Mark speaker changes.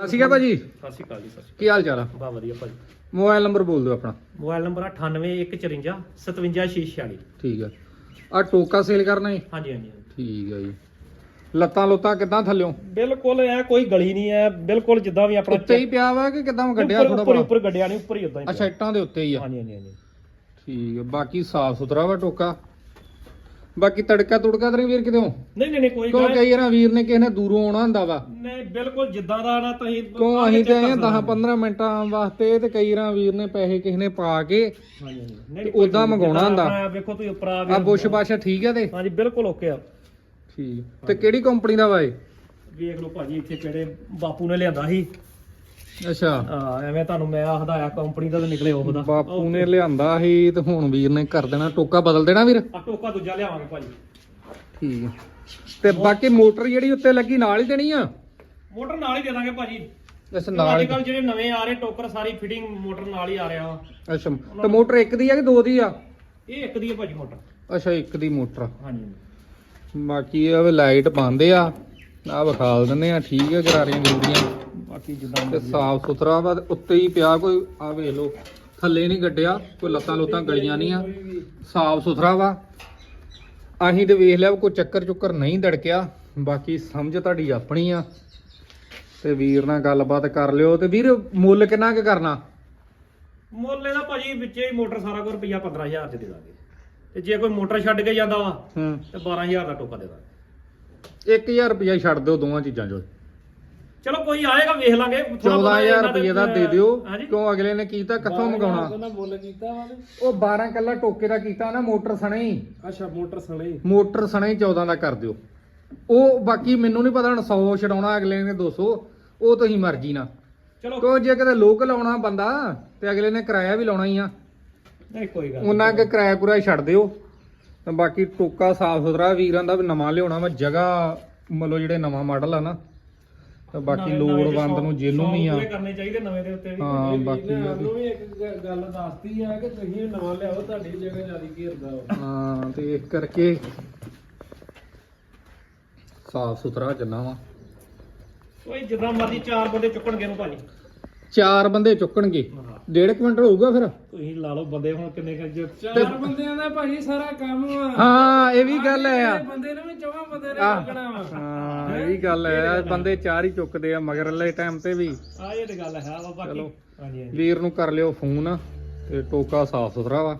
Speaker 1: ਸਤਿ ਸ਼੍ਰੀ ਅਕਾਲ ਭਾਜੀ।
Speaker 2: ਸਤਿ ਸ਼੍ਰੀ ਅਕਾਲ ਜੀ ਸਤਿ ਸ਼੍ਰੀ
Speaker 1: ਕੀ ਹਾਲ ਚਾਲ ਆ?
Speaker 2: ਅਕਾਲ। ਬਾ ਵਧੀਆ ਭਾਜੀ।
Speaker 1: ਮੋਬਾਈਲ ਨੰਬਰ ਬੋਲ ਦਿਓ ਆਪਣਾ।
Speaker 2: ਮੋਬਾਈਲ ਨੰਬਰ 9814 57646
Speaker 1: ਠੀਕ ਆ। ਆ ਟੋਕਾ ਸੇਲ ਕਰਨਾ ਹੈ
Speaker 2: ਹਾਂਜੀ ਹਾਂਜੀ ਹਾਂਜੀ।
Speaker 1: ਠੀਕ ਆ ਜੀ। ਲੱਤਾਂ ਲੁੱਤਾਂ ਕਿਦਾਂ ਥੱਲਿਓ?
Speaker 2: ਬਿਲਕੁਲ ਐ ਕੋਈ ਗਲੀ ਨਹੀਂ ਐ। ਬਿਲਕੁਲ ਜਿੱਦਾਂ ਵੀ ਆਪਣਾ
Speaker 1: ਉੱਤੇ ਹੀ ਪਿਆ ਵਾ ਕਿ ਕਿਦਾਂ ਗੱਡਿਆ
Speaker 2: ਉੱਪਰ
Speaker 1: ਥੋੜਾ
Speaker 2: ਉੱਪਰ ਉੱਪਰ ਗੱਡਿਆ ਨਹੀਂ ਉੱਪਰ ਹੀ ਉਦਾਂ ਹੀ
Speaker 1: ਅੱਛਾ ਇੱਟਾਂ ਦੇ ਉੱਤੇ ਹੀ ਆ।
Speaker 2: ਹਾਂਜੀ ਹਾਂਜੀ ਹਾਂਜੀ।
Speaker 1: ਠੀਕ ਆ। ਬਾਕੀ ਸਾਫ਼ ਸੁਥਰਾ ਵਾ ਟੋਕਾ? ਬਾਕੀ ਤੜਕਾ ਤੁੜਕਾ ਤਾਂ ਨਹੀਂ ਵੀਰ ਕਿਤੇ
Speaker 2: ਨਹੀਂ ਨਹੀਂ ਨਹੀਂ ਕੋਈ
Speaker 1: ਕਿਉਂ
Speaker 2: ਗੱਲ
Speaker 1: ਕਈ ਵਾਰ ਵੀਰ ਨੇ ਕਿਸੇ ਨੇ ਦੂਰੋਂ ਆਉਣਾ ਹੁੰਦਾ ਵਾ।
Speaker 2: ਨਹੀਂ ਬਿਲਕੁਲ ਜਿੱਦਾਂ ਦਾ ਨਾ ਤੁਸੀਂ
Speaker 1: ਕਿਉਂ ਅਸੀਂ ਤੇ ਆਏ 10 15 ਮਿੰਟਾਂ ਵਾਸਤੇ ਤੇ ਕਈ ਵਾਰ ਵੀਰ ਨੇ ਪੈਸੇ ਕਿਸੇ ਨੇ ਪਾ ਕੇ
Speaker 2: ਹਾਂਜੀ
Speaker 1: ਉੱਦਾਂ ਮੰਗਾਉਣਾ ਹੁੰਦਾ।
Speaker 2: ਆਪਣਾ ਵੇਖੋ ਤੁਸੀਂ ਉੱਪਰ ਆ
Speaker 1: ਆ ਬੁਸ਼ ਬਾਸ਼ਾ ਠੀਕ ਆ ਤੇ?
Speaker 2: ਹਾਂਜੀ ਬਿਲਕੁਲ ਓਕੇ ਆ।
Speaker 1: ਠੀਕ। ਤੇ ਕਿਹੜੀ ਕੰਪਨੀ ਦਾ ਵਾ ਇਹ?
Speaker 2: ਵੇਖ ਲਓ ਭਾਜੀ ਇੱਥੇ ਕਿਹੜੇ ਬਾਪੂ ਨੇ ਲਿਆਂਦਾ ਸੀ।
Speaker 1: ਅੱਛਾ।
Speaker 2: ਆ ਐਵੇਂ ਤੁਹਾਨੂੰ ਮੈਂ ਹਦਾਇਆ ਕੰਪਨੀ ਦਾ ਤੇ ਨਿਕਲੇ ਉਹ ਦਾ
Speaker 1: ਬਾਪੂ ਨੇ ਲਿਆਂਦਾ ਸੀ ਤੇ ਹੁਣ ਵੀਰ ਨੇ ਕਰ ਦੇਣਾ ਟੋਕਾ ਬਦਲ ਦੇਣਾ ਵੀਰ?
Speaker 2: ਆ ਟੋਕਾ ਦੂਜਾ ਲਿਆਵਾਂਗੇ ਭਾਜੀ।
Speaker 1: ਠੀਕ ਹੈ। ਤੇ ਬਾਕੀ ਮੋਟਰ ਜਿਹੜੀ ਉੱਤੇ ਲੱਗੀ ਨਾਲ ਹੀ ਦੇਣੀ ਆ?
Speaker 2: ਮੋਟਰ ਨਾਲ ਹੀ ਦੇ ਦਾਂਗੇ ਭਾਜੀ।
Speaker 1: ਅੱਛਾ ਨਾਲ
Speaker 2: ਅੱਜ
Speaker 1: ਹੀ।
Speaker 2: ਕੱਲ ਜਿਹੜੇ ਨਵੇਂ ਆ ਰਹੇ ਟੋਕਰ ਸਾਰੀ ਫਿਟਿੰਗ ਮੋਟਰ ਨਾਲ ਹੀ ਆ ਰਿਹਾ ਵਾ।
Speaker 1: ਅੱਛਾ ਤੇ ਮੋਟਰ ਇੱਕ ਦੀ ਆ ਕਿ ਦੋ ਦੀ ਆ?
Speaker 2: ਇਹ ਇੱਕ ਦੀ ਹੈ ਭਾਜੀ ਮੋਟਰ।
Speaker 1: ਅੱਛਾ ਇੱਕ ਦੀ ਮੋਟਰ।
Speaker 2: ਹਾਂਜੀ।
Speaker 1: ਬਾਕੀ ਇਹ ਵੀ ਲਾਈਟ ਪਾਉਂਦੇ ਆ। ਆ ਵਿਖਾਲ ਦਿੰਦੇ ਆ ਠੀਕ ਹੈ ਗਰਾਰੀਆਂ ਗੁਰਦੀਆਂ
Speaker 2: ਬਾਕੀ ਜਿੱਦਾਂ
Speaker 1: ਤੇ ਸਾਫ਼ ਸੁਥਰਾ ਵਾ ਤੇ ਉੱਤੇ ਹੀ ਪਿਆ ਕੋਈ ਆ ਵੇਖ ਲਓ ਥੱਲੇ ਨਹੀਂ ਗੱਡਿਆ ਕੋਈ ਲੱਤਾਂ ਲੁੱਤਾਂ ਗਲੀਆਂ ਨਹੀਂ ਆ ਸਾਫ਼ ਸੁਥਰਾ ਵਾ। ਅਸੀਂ ਤੇ ਵੇਖ ਲਿਆ ਕੋਈ ਚੱਕਰ ਚੁੱਕਰ ਨਹੀਂ ਦੜਕਿਆ ਬਾਕੀ ਸਮਝ ਤੁਹਾਡੀ ਆਪਣੀ ਆ। ਤੇ ਵੀਰ ਨਾਲ ਗੱਲਬਾਤ ਕਰ ਲਿਓ ਤੇ ਵੀਰ ਮੁੱਲ ਕਿੰਨਾ ਕੁ ਕਰਨਾ?
Speaker 2: ਮੁੱਲ ਇਹਦਾ ਭਾਜੀ ਵਿੱਚੇ ਹੀ ਮੋਟਰ ਸਾਰਾ ਕੁਝ ਰੁਪਈਆ 15000 ਚ ਦੇ ਦਾਂਗੇ। ਤੇ ਜੇ ਕੋਈ ਮੋਟਰ ਛੱਡ ਕੇ ਜਾਂਦਾ ਵਾ ਤੇ 12000 ਦਾ ਟੋਕਾ ਦੇ ਦਾਂਗੇ।
Speaker 1: 1000 ਰੁਪਇਆ ਛੱਡ ਦਿਓ ਦੋਵਾਂ ਚੀਜ਼ਾਂ ਚੋਂ।
Speaker 2: ਚਲੋ ਕੋਈ ਆਏਗਾ ਵੇਖ ਲਾਂਗੇ। ਥੋੜ੍ਹਾ ਬਹੁਤਾ
Speaker 1: 14000
Speaker 2: ਇਹਨਾਂ
Speaker 1: ਰੁਪਏ ਦਾ ਦੇ ਦਿਓ
Speaker 2: ਹਾਂਜੀ।
Speaker 1: ਕਿਉਂ ਅਗਲੇ ਨੇ ਕੀਤਾ ਕਿੱਥੋਂ ਮੰਗਾਉਣਾ?
Speaker 2: ਉਹਨਾਂ ਮੁੱਲ ਕੀਤਾ ਵਾ
Speaker 1: ਉਹ 12 ਕੱਲਾ ਟੋਕੇ ਦਾ ਕੀਤਾ ਨਾ ਮੋਟਰ ਸਣੇ ਹੀ।
Speaker 2: ਅੱਛਾ ਮੋਟਰ ਸਣੇ
Speaker 1: ਮੋਟਰ ਸਣੇ ਹੀ 14 ਦਾ ਕਰ ਦਿਓ। ਉਹ ਬਾਕੀ ਮੈਨੂੰ ਨਹੀਂ ਪਤਾ ਹੁਣ 100 ਛਡਾਉਣਾ ਅਗਲੇ ਨੇ 200 ਉਹ ਤੁਸੀਂ ਮਰਜ਼ੀ ਨਾਲ।
Speaker 2: ਚਲੋ।
Speaker 1: ਕਿਉਂ ਜੇ ਕਿਤੇ ਲੋਕ ਲਾਉਣਾ ਬੰਦਾ ਤੇ ਅਗਲੇ ਨੇ ਕਿਰਾਇਆ ਵੀ ਲਾਉਣਾ ਹੀ ਆ।
Speaker 2: ਨਹੀਂ ਕੋਈ ਗੱਲ ਨੀ।
Speaker 1: ਉਹਨਾਂ ਕੇ ਕਿਰਾਇਆ ਕੁਰਾਇਆ ਛੱਡ ਦਿਓ। ਤੇ ਬਾਕੀ ਟੋਕਾ ਸਾਫ਼ ਸੁਥਰਾ ਵੀਰਾਂ ਦਾ ਵੀ ਨਵਾਂ ਲਿਆਉਣਾ ਵਾ ਜਗ੍ਹਾ ਮਤਲਬ ਜਿਹੜੇ ਨਵਾਂ ਮਾਡਲ ਆ ਨਾ ਤੇ ਬਾਕੀ ਲੋੜਵੰਦ ਨੂੰ ਜਿਹਨੂੰ ਵੀ ਆ।
Speaker 2: ਕਰਨੇ ਚਾਹੀਦੇ ਨਵੇਂ ਦੇ ਉੱਤੇ ਵੀ।
Speaker 1: ਹਾਂ ਬਾਕੀ
Speaker 3: ਸਾਨੂੰ ਵੀ ਇੱਕ ਗ- ਗੱਲ ਦੱਸਦੀ ਆ ਕਿ ਤੁਸੀਂ ਨਵਾਂ ਲਿਆਓ ਤੁਹਾਡੀ ਜਗ੍ਹਾ ਜ਼ਿਆਦਾ ਘੇਰਦਾ ਵਾ।
Speaker 1: ਹਾਂ ਤੇ ਇਸ ਕਰਕੇ ਸਾਫ਼ ਸੁਥਰਾ ਜੰਨਾ ਵਾ।
Speaker 2: ਕੋਈ ਜਿੱਦਾਂ ਮਰਜ਼ੀ ਚਾਰ ਬੰਦੇ ਚੁੱਕਣਗੇ ਨੂੰ ਭਾਜੀ।
Speaker 1: ਚਾਰ ਬੰਦੇ ਚੁੱਕਣਗੇ। ਡੇਢ ਕੁਇੰਟਲ ਹੋਊਗਾ ਫਿਰ?
Speaker 2: ਤੁਸੀਂ ਲਾ ਲਓ ਬੰਦੇ ਹੁਣ ਕਿੰਨੇ ਕੁ ਜ-
Speaker 3: ਚਾਰ ਬੰਦਿਆਂ ਦਾ ਭਾਜੀ ਸਾਰਾ ਕੰਮ
Speaker 1: ਹਾਂ ਇਹ ਵੀ ਗੱਲ ਹੈ। ਆ
Speaker 3: ਬੰਦੇ ਨੂੰ ਵੀ ਚੌਵਾਂ ਬੰਦੇ ਨੇ
Speaker 1: ਆਹ।
Speaker 3: ਲੱਗਣਾ ਵਾ।
Speaker 1: ਹਾਂ ਇਹ ਵੀ ਗੱਲ ਹੈ। ਬੰਦੇ ਚਾਰ ਹੀ ਚੁੱਕਦੇ ਆ ਮਗਰਲੇ ਟਾਈਮ ਤੇ ਵੀ।
Speaker 2: ਆ ਇਹ ਤੇ ਗੱਲ ਹੈ ਵਾ ਬਾਕੀ।
Speaker 1: ਚਲੋ।
Speaker 2: ਹਾਂਜੀ ਹਾਂਜੀ।
Speaker 1: ਵੀਰ ਨੂੰ ਕਰ ਲਿਓ ਫੋਨ ਤੇ ਟੋਕਾ ਸਾਫ਼ ਸੁਥਰਾ ਵਾ।